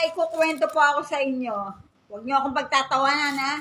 may ikukwento po ako sa inyo. Huwag niyo akong pagtatawanan, ha?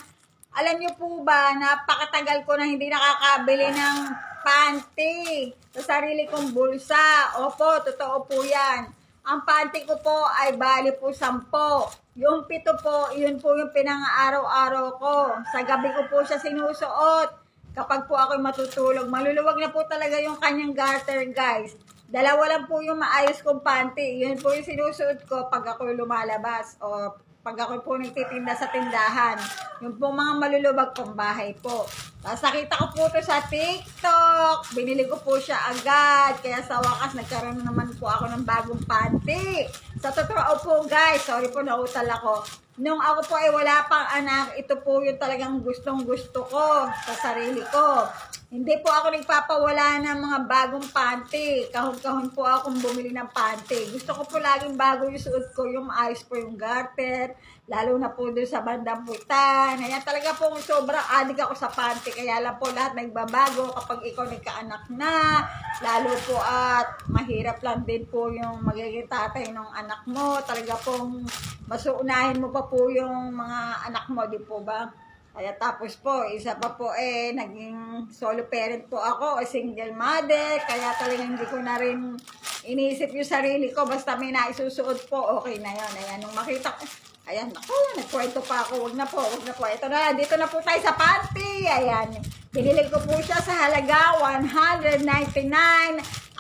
Alam niyo po ba, napakatagal ko na hindi nakakabili ng panty sa sarili kong bulsa. Opo, totoo po yan. Ang panty ko po ay bali po sampo. Yung pito po, yun po yung pinang-araw-araw ko. Sa gabi ko po siya sinusuot. Kapag po ako'y matutulog, maluluwag na po talaga yung kanyang garter, guys. Dalawa lang po yung maayos kong panty. Yun po yung sinusuot ko pag ako'y lumalabas o pag ako po nagtitinda sa tindahan. Yung po mga malulubag kong bahay po. Tapos nakita ko po to sa TikTok. Binili ko po siya agad. Kaya sa wakas, nagkaroon naman po ako ng bagong panty. Sa totoo po guys, sorry po nautal ako. Nung ako po ay wala pang anak, ito po yung talagang gustong gusto ko sa sarili ko. Hindi po ako nagpapawala ng mga bagong panty. Kahon-kahon po akong bumili ng panty. Gusto ko po laging bago yung suot ko, yung maayos po yung garter, lalo na po doon sa bandang putan. Ayan talaga po sobrang adik ako sa panty. Kaya lang po lahat nagbabago kapag ikaw nagkaanak na. Lalo po at mahirap lang din po yung magiging tatay ng anak mo. Talaga pong masuunahin mo pa po yung mga anak mo, di po ba? Kaya tapos po, isa pa po eh, naging solo parent po ako, single mother, kaya talagang hindi ko na rin iniisip yung sarili ko, basta may naisusuot po, okay na yun. Ayan, nung makita ko, ayan, ako, nagkwento pa ako, wag na po, wag na po. Ito na, dito na po tayo sa panty, ayan. Binili ko po siya sa halaga 199,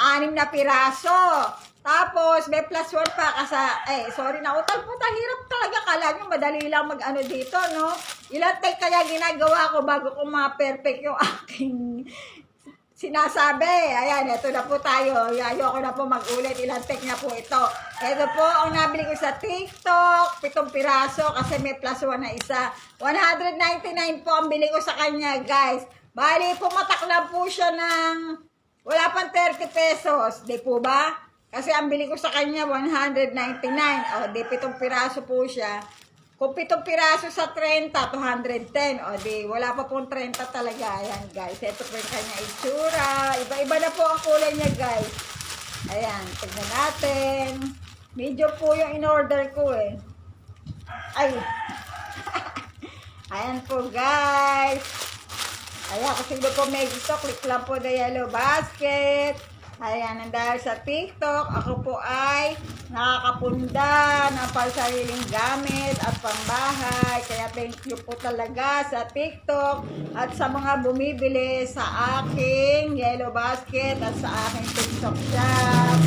anim na piraso. Tapos, may plus one pa kasa, eh, sorry na, utal po, hirap talaga. Kala nyo, madali lang mag-ano dito, no? Ilang take kaya ginagawa ko bago ko ma-perfect yung aking sinasabi. Ayan, ito na po tayo. Ayoko na po mag-ulit. Ilang take na po ito. Ito po ang nabili ko sa TikTok. Pitong piraso kasi may plus one na isa. 199 po ang bili ko sa kanya, guys. Bali, pumatak lang po siya ng wala pang 30 pesos. Di po ba? Kasi ang bili ko sa kanya, 199. O, di pitong piraso po siya. Kung pitong piraso sa 30, 210. O, di, wala pa pong 30 talaga. Ayan, guys. Ito po yung kanya itsura. Iba-iba na po ang kulay niya, guys. Ayan, tignan natin. Medyo po yung in-order ko, eh. Ay. Ayan po, guys. Ayan, sino po may gusto, click lang po the yellow basket. Ayan, and dahil sa TikTok, ako po ay nakakapunda ng pansariling gamit at pambahay. Kaya thank you po talaga sa TikTok at sa mga bumibili sa aking yellow basket at sa aking TikTok shop.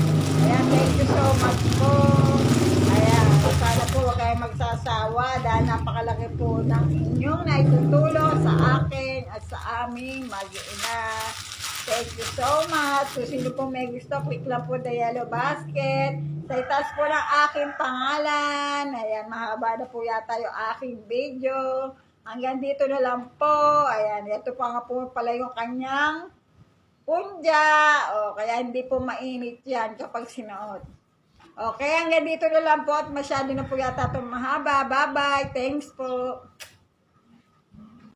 Ayan, thank you so much po. Ayan, sana po huwag kayong magsasawa dahil napakalaki po ng inyong naitutulong sa akin at sa aming mag-iina. Thank you so much. Kung sino po may gusto, click lang po the yellow basket. Sa itaas po ng aking pangalan. Ayan, mahaba na po yata yung aking video. Hanggang dito na lang po. Ayan, ito pa nga po pala yung kanyang punja. O, kaya hindi po mainit yan kapag sinuot. Okay, hanggang dito na lang po at masyado na po yata itong mahaba. Bye-bye. Thanks po.